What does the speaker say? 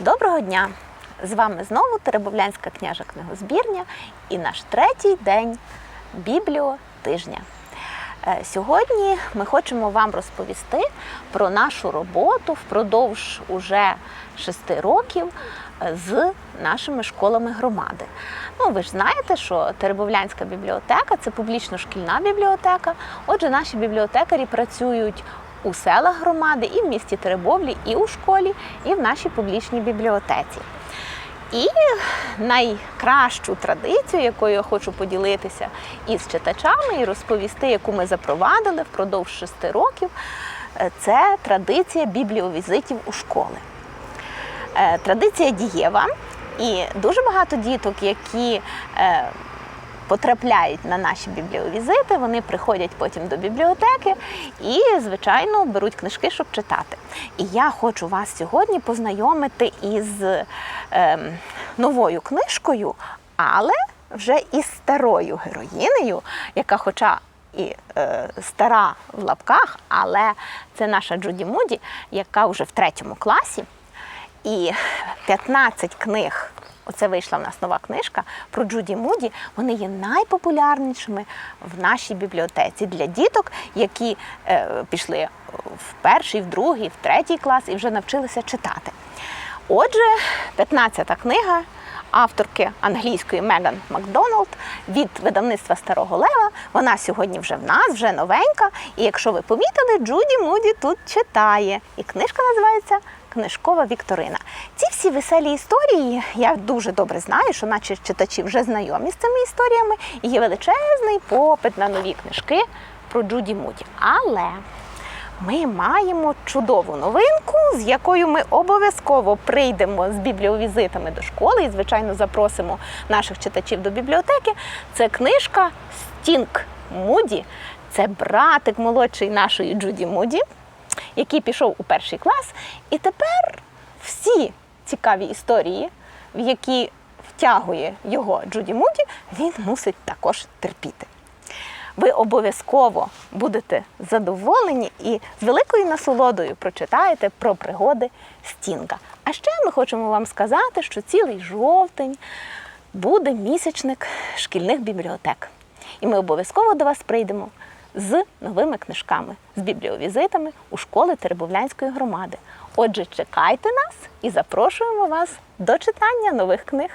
Доброго дня! З вами знову Теребовлянська княжа книгозбірня і наш третій день бібліотижня. Е, Сьогодні ми хочемо вам розповісти про нашу роботу впродовж уже шести років е, з нашими школами громади. Ну, ви ж знаєте, що Теребовлянська бібліотека це публічно-шкільна бібліотека. Отже, наші бібліотекарі працюють у селах громади, і в місті Теребовлі, і у школі, і в нашій публічній бібліотеці. І найкращу традицію, якою я хочу поділитися із читачами і розповісти, яку ми запровадили впродовж шести років, е, це традиція бібліовізитів у школи. Е, Традиція дієва, і дуже багато діток, які е, потрапляють на наші бібліовізити, вони приходять потім до бібліотеки і, звичайно, беруть книжки, щоб читати. І я хочу вас сьогодні познайомити із ем, новою книжкою, але вже із старою героїнею, яка, хоча і е, стара в лапках, але це наша Джуді Муді, яка вже в третьому класі. І 15 книг. Оце вийшла в нас нова книжка про Джуді Муді. Вони є найпопулярнішими в нашій бібліотеці для діток, які е, пішли в перший, в другий, в третій клас і вже навчилися читати. Отже, 15-та книга авторки англійської Меган Макдоналд від видавництва Старого Лева. Вона сьогодні вже в нас, вже новенька. І якщо ви помітили, Джуді Муді тут читає. І книжка називається Книжкова Вікторина. Ці всі веселі історії я дуже добре знаю, що наші читачі вже знайомі з цими історіями, і є величезний попит на нові книжки про Джуді Муді. Але ми маємо чудову новинку, з якою ми обов'язково прийдемо з бібліовізитами до школи і, звичайно, запросимо наших читачів до бібліотеки. Це книжка Стінг Муді. Це братик молодший нашої Джуді Муді, який пішов у перший клас. І тепер всі цікаві історії, в які втягує його Джуді Муді, він мусить також терпіти ви обов'язково будете задоволені і з великою насолодою прочитаєте про пригоди Стінга. А ще ми хочемо вам сказати, що цілий жовтень буде місячник шкільних бібліотек. І ми обов'язково до вас прийдемо з новими книжками, з бібліовізитами у школи Теребовлянської громади. Отже, чекайте нас і запрошуємо вас до читання нових книг.